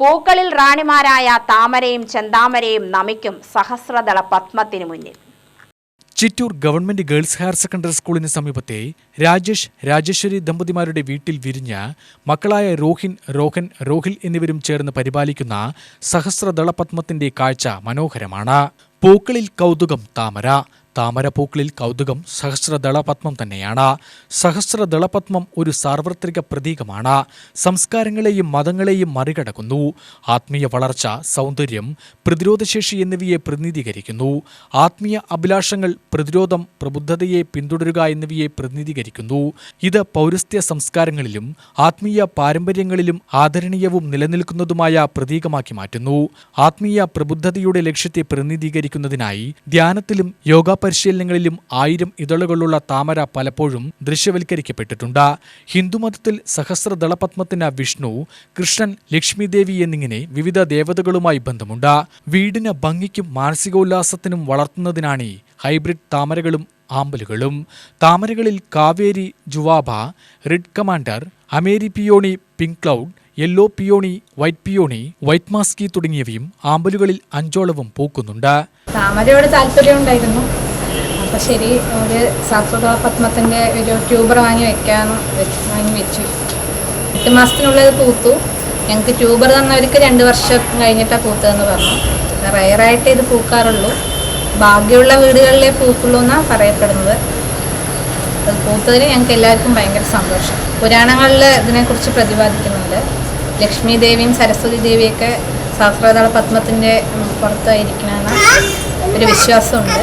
പൂക്കളിൽ റാണിമാരായ താമരയും ചെന്താമരയും നമിക്കും സഹസ്രദള പത്മത്തിനു മുന്നിൽ. Chittur government girls higher secondary സ്കൂളിന് സമീപത്തെ രാജേഷ് രാജേശ്വരി ദമ്പതിമാരുടെ വീട്ടിൽ വിരിഞ്ഞ മക്കളായ രോഹിൻ രോഹൻ രോഹിൽ എന്നിവരും ചേർന്ന് പരിപാലിക്കുന്ന സഹസ്രദളപത്മത്തിന്റെ കാഴ്ച മനോഹരമാണ്. പൂക്കളിൽ കൗതുകം താമര താമരപ്പൂക്കളിൽ കൗതുകം സഹസ്രദളപത്മം തന്നെയാണ്. സഹസ്രദളപത്മം ഒരു സാർവത്രിക പ്രതീകമാണ്. സംസ്കാരങ്ങളെയും മതങ്ങളെയും മറികടക്കുന്നു. ആത്മീയ വളർച്ച സൗന്ദര്യം പ്രതിരോധശേഷി എന്നിവയെ പ്രതിനിധീകരിക്കുന്നു. ആത്മീയ അഭിലാഷങ്ങൾ പ്രതിരോധം പ്രബുദ്ധതയെ പിന്തുടരുക എന്നിവയെ പ്രതിനിധീകരിക്കുന്നു. ഇത് പൗരസ്ത്യ സംസ്കാരങ്ങളിലും ആത്മീയ പാരമ്പര്യങ്ങളിലും ആദരണീയവും നിലനിൽക്കുന്നതുമായ പ്രതീകമാക്കി മാറ്റുന്നു. ആത്മീയ പ്രബുദ്ധതയുടെ ലക്ഷ്യത്തെ പ്രതിനിധീകരിക്കുന്നതിനായി ധ്യാനത്തിലും യോഗ പരിശീലനങ്ങളിലും ആയിരം ഇതളുകളുള്ള താമര പലപ്പോഴും ദൃശ്യവൽക്കരിക്കപ്പെട്ടിട്ടുണ്ട്. ഹിന്ദുമതത്തിൽ സഹസ്രദളപത്മത്തിന് വിഷ്ണു കൃഷ്ണൻ ലക്ഷ്മിദേവി എന്നിങ്ങനെ വിവിധ ദേവതകളുമായി ബന്ധമുണ്ട്. വീടിന് ഭംഗിക്കും മാനസികോല്ലാസത്തിനും വളർത്തുന്നതിനാണ് ഹൈബ്രിഡ് താമരകളും ആമ്പലുകളും. താമരകളിൽ കാവേരി ജുവാബ red commander അമേരി peony pink cloud yellow peony white peony white Maski തുടങ്ങിയവയും ആമ്പലുകളിൽ അഞ്ചോളവും പൂക്കുന്നുണ്ട്. താമരയോട് താല്പര്യം ഉണ്ടായിരുന്നു ശരി ഒരു സാത്വത പത്മത്തിന്റെ ഒരു ട്യൂബർ വാങ്ങി വെക്കാൻ വാങ്ങി വെച്ചു. എട്ട് മാസത്തിനുള്ളത് പൂത്തു. ഞങ്ങൾക്ക് ട്യൂബർ തന്നവർക്ക് രണ്ട് വർഷം കഴിഞ്ഞിട്ടാണ് പൂത്തതെന്ന് പറഞ്ഞു. റയറായിട്ട് ഇത് പൂക്കാറുള്ളൂ. ഭാഗ്യമുള്ള വീടുകളിലേ പൂക്കുള്ളൂ എന്നാണ് പറയപ്പെടുന്നത്. അത് പൂത്തതിന് ഞങ്ങൾക്ക് എല്ലാവർക്കും ഭയങ്കര സന്തോഷം. പുരാണങ്ങളിൽ ഇതിനെക്കുറിച്ച് പ്രതിപാദിക്കുന്നുണ്ട്. ലക്ഷ്മി ദേവിയും സരസ്വതി ദേവിയൊക്കെ സഹസ്രദള പത്മത്തിന്റെ പുറത്തായിരിക്കണമെന്ന് ഒരു വിശ്വാസമുണ്ട്.